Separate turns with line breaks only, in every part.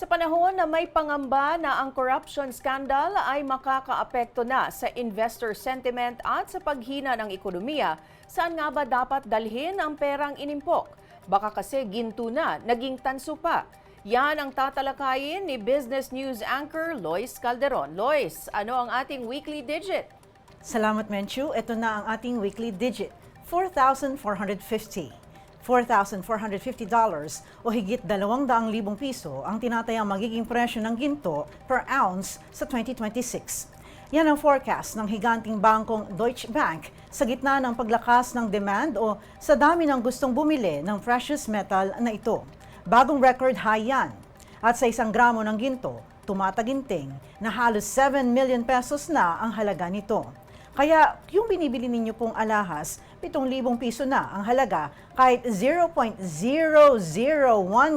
Sa panahon na may pangamba na ang corruption scandal ay makakaapekto na sa investor sentiment at sa paghina ng ekonomiya, saan nga ba dapat dalhin ang perang inimpok? Baka kasi ginto na, naging tanso pa. Yan ang tatalakayin ni Business News anchor Lois Calderon. Lois, ano ang ating weekly digit?
Salamat, Menchu. Ito na ang ating weekly digit, 4,450. $4,450 o higit 200,000 piso ang tinatayang magiging presyo ng ginto per ounce sa 2026. Yan ang forecast ng higanting bangkong Deutsche Bank sa gitna ng paglakas ng demand o sa dami ng gustong bumili ng precious metal na ito. Bagong record high yan. At sa isang gramo ng ginto, tumataginting na halos 7 million pesos na ang halaga nito. Kaya yung binibili ninyo pong alahas, 7,000 piso na ang halaga kahit 0.001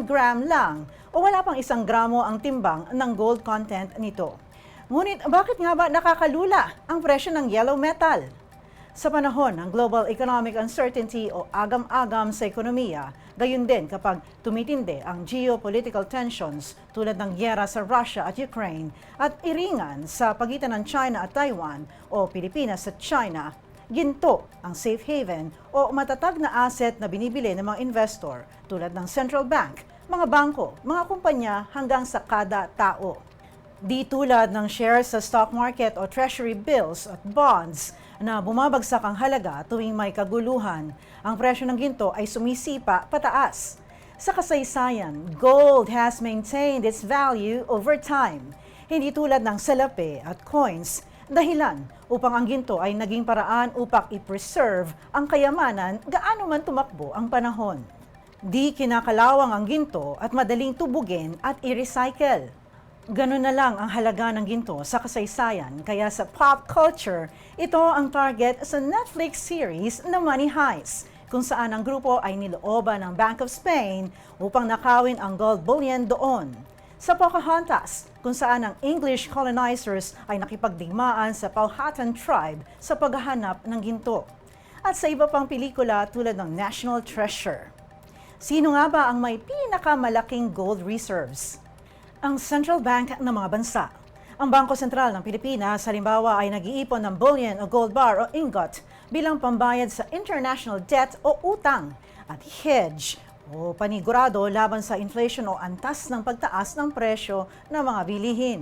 gram lang o wala pang isang gramo ang timbang ng gold content nito. Ngunit bakit nga ba nakakalula ang presyo ng yellow metal? Sa panahon ng global economic uncertainty o agam-agam sa ekonomiya, gayon din kapag tumitindi ang geopolitical tensions tulad ng gyera sa Russia at Ukraine at iringan sa pagitan ng China at Taiwan o Pilipinas at China, ginto ang safe haven o matatag na asset na binibili ng mga investor tulad ng central bank, mga bangko, mga kumpanya hanggang sa kada tao. Di tulad ng shares sa stock market o treasury bills at bonds na bumabagsak ang halaga tuwing may kaguluhan, ang presyo ng ginto ay sumisipa pataas. Sa kasaysayan, gold has maintained its value over time. Hindi tulad ng salapi at coins, dahilan upang ang ginto ay naging paraan upang i-preserve ang kayamanan gaano man tumakbo ang panahon. Di kinakalawang ang ginto at madaling tubugin at i-recycle. Ganun na lang ang halaga ng ginto sa kasaysayan, kaya sa pop culture, ito ang target sa Netflix series na Money Heist, kung saan ang grupo ay nilooban ng Bank of Spain upang nakawin ang gold bullion doon. Sa Pocahontas, kung saan ang English colonizers ay nakipagdigmaan sa Powhatan tribe sa paghahanap ng ginto. At sa iba pang pelikula tulad ng National Treasure. Sino nga ba ang may pinakamalaking gold reserves? ang Central Bank ng mga bansa. Ang Bangko Sentral ng Pilipinas, halimbawa, ay nag-iipon ng bullion o gold bar o ingot bilang pambayad sa international debt o utang at hedge o panigurado laban sa inflation o antas ng pagtaas ng presyo ng mga bilihin.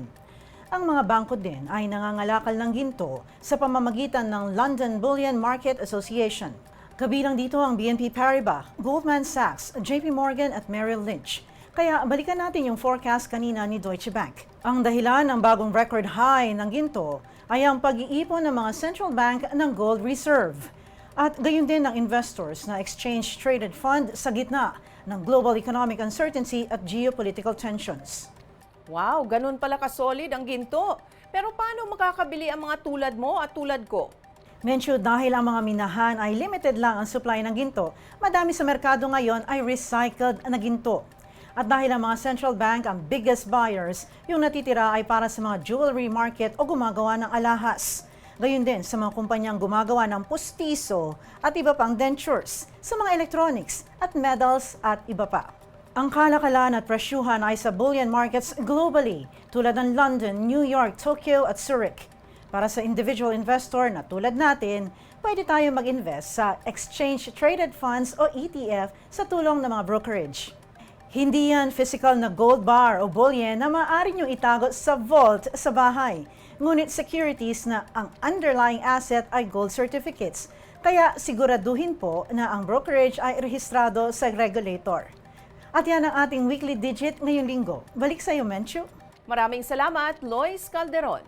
Ang mga bangko din ay nangangalakal ng ginto sa pamamagitan ng London Bullion Market Association. Kabilang dito ang BNP Paribas, Goldman Sachs, JP Morgan at Merrill Lynch. Kaya balikan natin yung forecast kanina ni Deutsche Bank. Ang dahilan ng bagong record high ng ginto ay ang pag-iipon ng mga central bank ng gold reserve. At gayon din ng investors na exchange-traded fund sa gitna ng global economic uncertainty at geopolitical tensions.
Wow, ganun pala kasolid ang ginto. Pero paano makakabili ang mga tulad mo at tulad ko?
Mensyo dahil ang mga minahan ay limited lang ang supply ng ginto, madami sa merkado ngayon ay recycled na ginto. At dahil ang mga central bank ang biggest buyers, yung natitira ay para sa mga jewelry market o gumagawa ng alahas. Gayun din sa mga kumpanyang gumagawa ng pustiso at iba pang dentures, sa mga electronics at metals at iba pa. Ang kalakalan at presyuhan ay sa bullion markets globally tulad ng London, New York, Tokyo at Zurich. Para sa individual investor na tulad natin, pwede tayo mag-invest sa exchange-traded funds o ETF sa tulong ng mga brokerage. Hindi yan physical na gold bar o bullion na maaari nyo itago sa vault sa bahay. Ngunit securities na ang underlying asset ay gold certificates. Kaya siguraduhin po na ang brokerage ay rehistrado sa regulator. At yan ang ating weekly digit ngayong linggo. Balik sa iyo, Menchu.
Maraming salamat, Lois Calderon.